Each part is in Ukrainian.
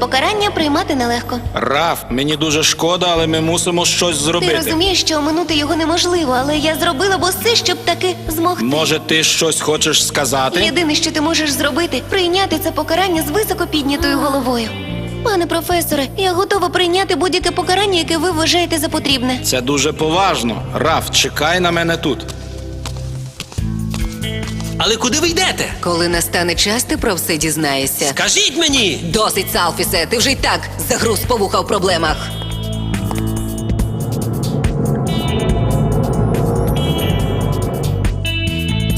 Покарання приймати нелегко. Раф, мені дуже шкода, але ми мусимо щось Ти зробити. розумієш, що оминути його неможливо, але я зробила б усе, щоб таки змогти. Може, ти щось хочеш сказати? Єдине, що ти можеш зробити, прийняти це покарання з високо піднятою головою. Пане професоре, я готова прийняти будь-яке покарання, яке ви вважаєте за потрібне. Це дуже поважно. Раф, чекай на мене тут. Але куди ви йдете? Коли настане час, ти про все дізнаєшся. Скажіть мені! Досить, Салфісе, ти вже й так загруз по вуха в проблемах.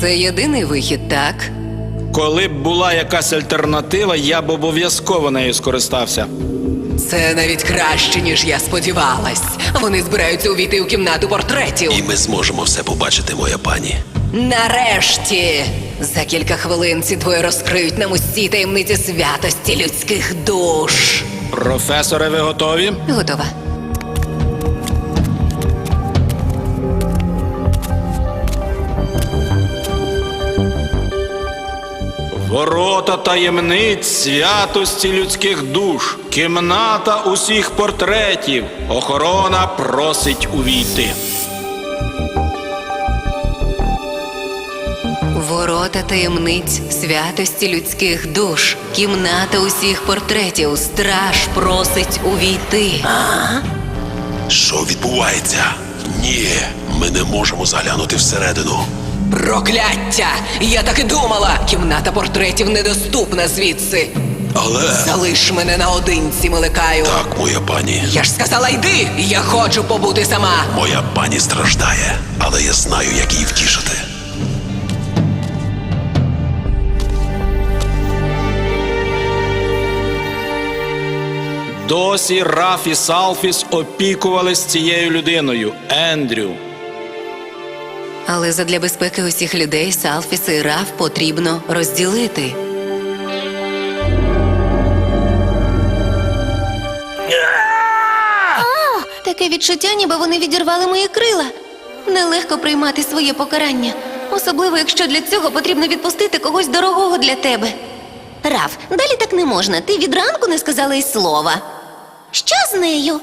Це єдиний вихід, так? Коли б була якась альтернатива, я б обов'язково нею скористався. Це навіть краще, ніж я сподівалась. Вони збираються увійти у кімнату портретів. І ми зможемо все побачити, моя пані. Нарешті! За кілька хвилин ці двоє розкриють нам усі таємниці святості людських душ. Професоре, ви готові? Готова. Ворота таємниць святості людських душ, кімната усіх портретів. Охорона просить увійти. Ворота таємниць святості людських душ, кімната усіх портретів, страж просить увійти. Що відбувається? Ні, ми не можемо заглянути всередину. Прокляття! Я так і думала! Кімната портретів недоступна звідси. Але Залиш мене наодинці, миликаю. так, моя пані, Я ж сказала, йди! Я хочу побути сама. моя пані страждає, але я знаю, як її втішити. Досі Раф і Салфіс опікувались цією людиною Ендрю. Але задля безпеки усіх людей Салфіса і Раф потрібно розділити. Таке відчуття, ніби вони відірвали мої крила. Нелегко приймати своє покарання, особливо якщо для цього потрібно відпустити когось дорогого для тебе. Раф, далі так не можна. Ти від ранку не сказала й слова. Що з нею?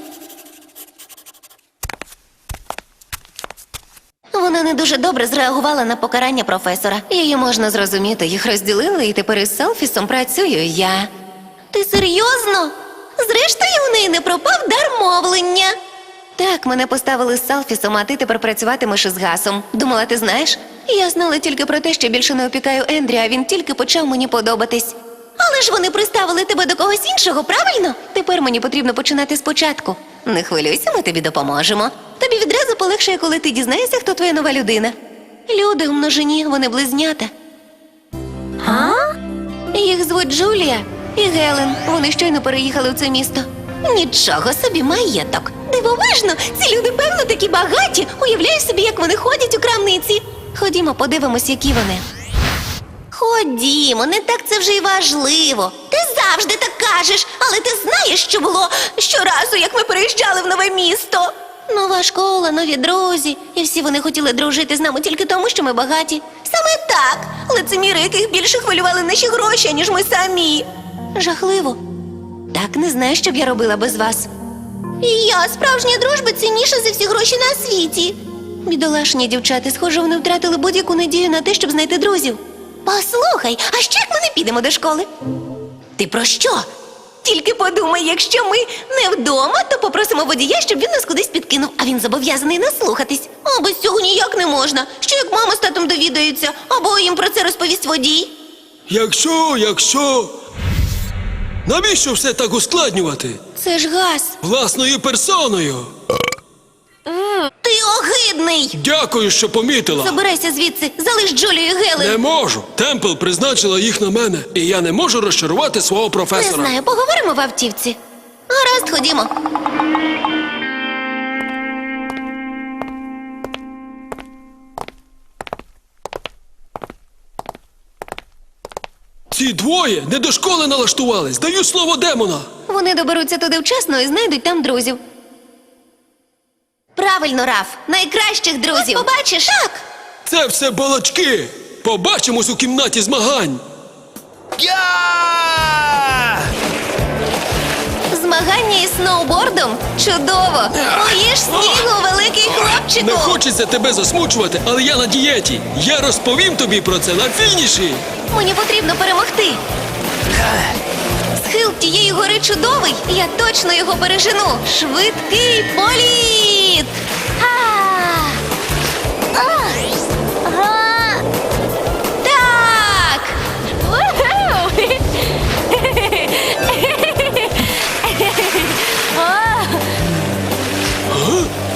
Вона не дуже добре зреагувала на покарання професора. Її можна зрозуміти, їх розділили, і тепер із селфісом працюю я. Ти серйозно? Зрештою, у неї не пропав дар мовлення. Так, мене поставили з Салфісом, а ти тепер працюватимеш із гасом. Думала, ти знаєш? Я знала тільки про те, що більше не опікаю Ендрі, а він тільки почав мені подобатись. Але ж вони приставили тебе до когось іншого, правильно? Тепер мені потрібно починати спочатку. Не хвилюйся, ми тобі допоможемо. Тобі відразу полегшає, коли ти дізнаєшся, хто твоя нова людина. Люди у множині, вони близнята. А? Їх звуть Джулія і Гелен. Вони щойно переїхали в це місто. Нічого собі маєток. Дивовижно, ці люди, певно, такі багаті. Уявляю собі, як вони ходять у крамниці. Ходімо, подивимось, які вони. Ходімо, не так це вже й важливо. Ти завжди так кажеш, але ти знаєш, що було щоразу, як ми переїжджали в нове місто. Нова школа, нові друзі, і всі вони хотіли дружити з нами тільки тому, що ми багаті. Саме так, лицеміри, яких більше хвилювали наші гроші, ніж ми самі. Жахливо. Так не знаю, що б я робила без вас. І я справжня дружба цінніша за всі гроші на світі. Бідолашні дівчата, схоже, вони втратили будь-яку надію на те, щоб знайти друзів. Послухай, а що як ми не підемо до школи? Ти про що? Тільки подумай, якщо ми не вдома, то попросимо водія, щоб він нас кудись підкинув, а він зобов'язаний нас слухатись. А без цього ніяк не можна. Що як мама з татом довідаються, або їм про це розповість водій. Якщо, якщо. Навіщо все так ускладнювати? Це ж газ. Власною персоною. Огидний. Дякую, що помітила. Забирайся звідси, залиш Джолію і Гелен. Не можу. Темпл призначила їх на мене, і я не можу розчарувати свого професора. Не знаю, поговоримо в автівці. Гаразд, ходімо. Ці двоє не до школи налаштувались. Даю слово демона. Вони доберуться туди вчасно і знайдуть там друзів. Правильно, Раф, найкращих друзів. побачиш? Так. Це все балачки. Побачимось у кімнаті змагань. Я! Змагання із сноубордом? Чудово! Боїш снігу, великий хлопчику! Не хочеться тебе засмучувати, але я на дієті. Я розповім тобі про це на фініші. Мені потрібно перемогти. Схил тієї гори чудовий. Я точно його пережену. Швидкий політ! Так!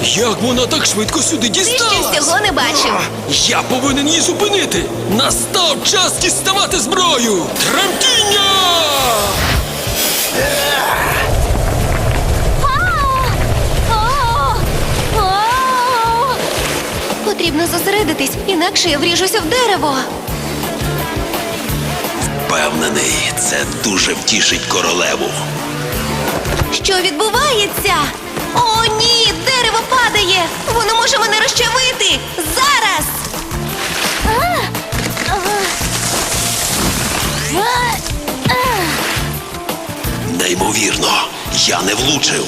Як вона так швидко сюди Ти ще дісталась? всього не бачив. Я повинен її зупинити. Настав час діставати зброю. Тремтіння! Потрібно зосередитись, інакше я вріжуся в дерево. Впевнений, це дуже втішить королеву. Що відбувається? О, ні, Неймовірно, я не влучив.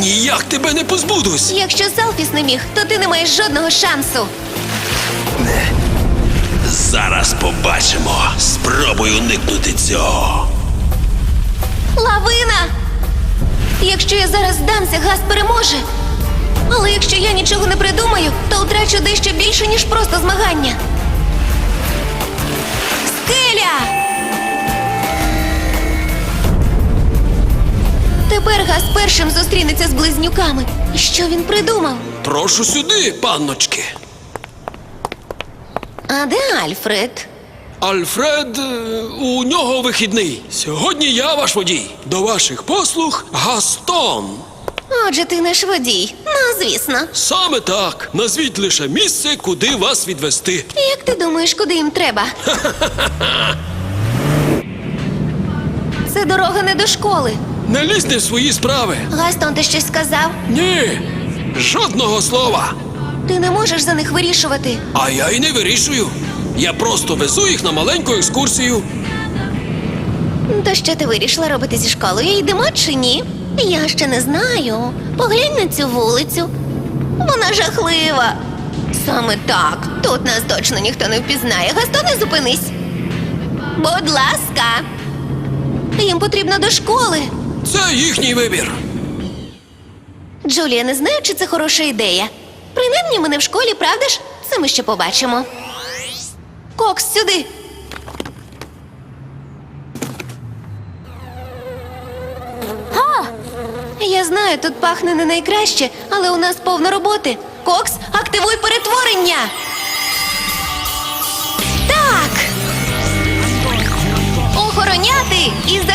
Ніяк тебе не позбудусь. Якщо Селфіс не міг, то ти не маєш жодного шансу. Зараз побачимо. Спробую уникнути цього. Лавина! Якщо я зараз здамся, газ переможе. Але якщо я нічого не придумаю, то втрачу дещо більше, ніж просто змагання. Скеля! Тепер газ першим зустрінеться з близнюками. І Що він придумав? Прошу сюди, панночки. А де Альфред? Альфред, е, у нього вихідний. Сьогодні я ваш водій. До ваших послуг Гастон. Отже, ти наш водій. Ну, звісно. Саме так. Назвіть лише місце, куди вас відвести. Як ти думаєш, куди їм треба? Це дорога не до школи. Не лізьте в свої справи. Гастон, ти щось сказав? Ні, жодного слова. Ти не можеш за них вирішувати. А я й не вирішую. Я просто везу їх на маленьку екскурсію. То що ти вирішила робити зі школою? Йдемо чи ні? Я ще не знаю. Поглянь на цю вулицю. Вона жахлива. Саме так. Тут нас точно ніхто не впізнає. Гастоне, зупинись. Будь ласка. Їм потрібно до школи. Це їхній вибір. Джулія, не знаю, чи це хороша ідея. Принаймні ми не в школі, правда ж? Це ми ще побачимо. Кокс, сюди. Я знаю, тут пахне не найкраще, але у нас повно роботи. Кокс, активуй перетворення. Так. Охороняти і захищати.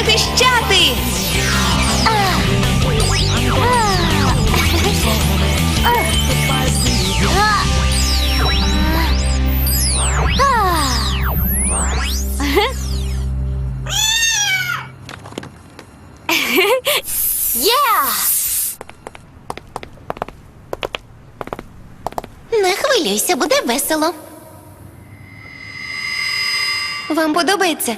Хвилюйся, буде весело. Вам подобається?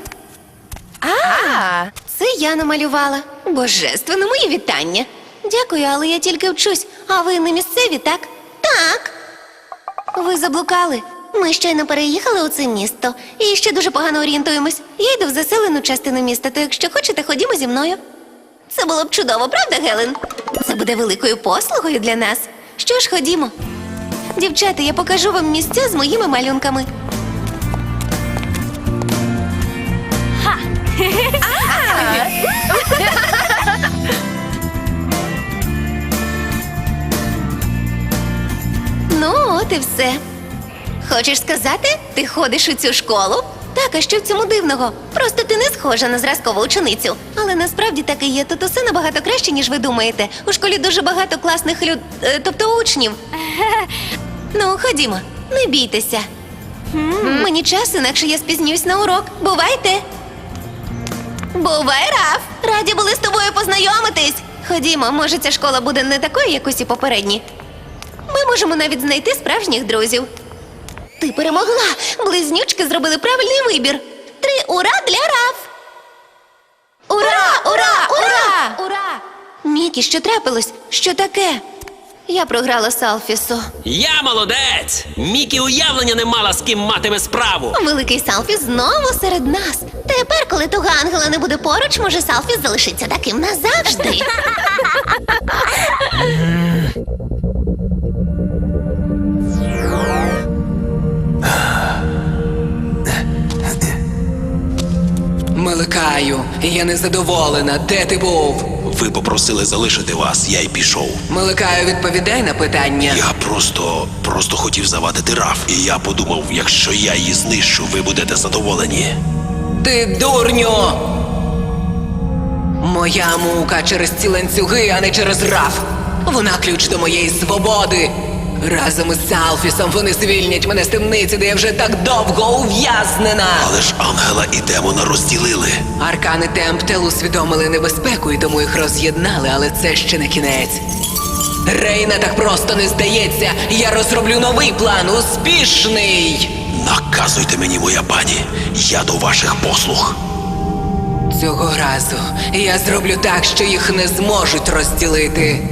А, це я намалювала. Божественно, мої вітання. Дякую, але я тільки вчусь. А ви не місцеві, так? Так. Ви заблукали. Ми щойно переїхали у це місто і ще дуже погано орієнтуємось. Я йду в заселену частину міста, то якщо хочете, ходімо зі мною. Це було б чудово, правда, Гелен? Це буде великою послугою для нас. Що ж, ходімо. Дівчата, я покажу вам місця з моїми малюнками. Ну, от і все. Хочеш сказати, ти ходиш у цю школу? Так, а що в цьому дивного? Просто ти не схожа на зразкову ученицю. Але насправді так і є. Тут усе набагато краще, ніж ви думаєте. У школі дуже багато класних люд... е, тобто учнів. Ну, ходімо, не бійтеся. Мені час, інакше я спізнююсь на урок. Бувайте! Бувай, Раф! Раді були з тобою познайомитись. Ходімо, може, ця школа буде не такою, як усі попередні. Ми можемо навіть знайти справжніх друзів. Ти перемогла! Близнючки зробили правильний вибір. Три ура для Раф! Ура! Ура! Ура! Ура! Мікі, що трапилось? Що таке? Я програла Салфісу. Я молодець! Мікі уявлення не мала, з ким матиме справу. Великий Салфіс знову серед нас. Тепер, коли того ангела не буде поруч, може Салфіс залишиться таким назавжди. Миликаю, я незадоволена. Де ти був? Ви попросили залишити вас, я й пішов. Миликаю, відповідай на питання. Я просто, просто хотів завадити раф. І я подумав, якщо я її знищу, ви будете задоволені. Ти дурню! Моя мука через ці ланцюги, а не через раф. Вона ключ до моєї свободи. Разом із Салфісом вони звільнять мене з темниці, де я вже так довго ув'язнена. Але ж ангела і демона розділили. Аркани Темптел усвідомили небезпеку і тому їх роз'єднали, але це ще не кінець. Рейна так просто не здається. Я розроблю новий план, успішний. Наказуйте мені, моя пані, я до ваших послуг. Цього разу я зроблю так, що їх не зможуть розділити.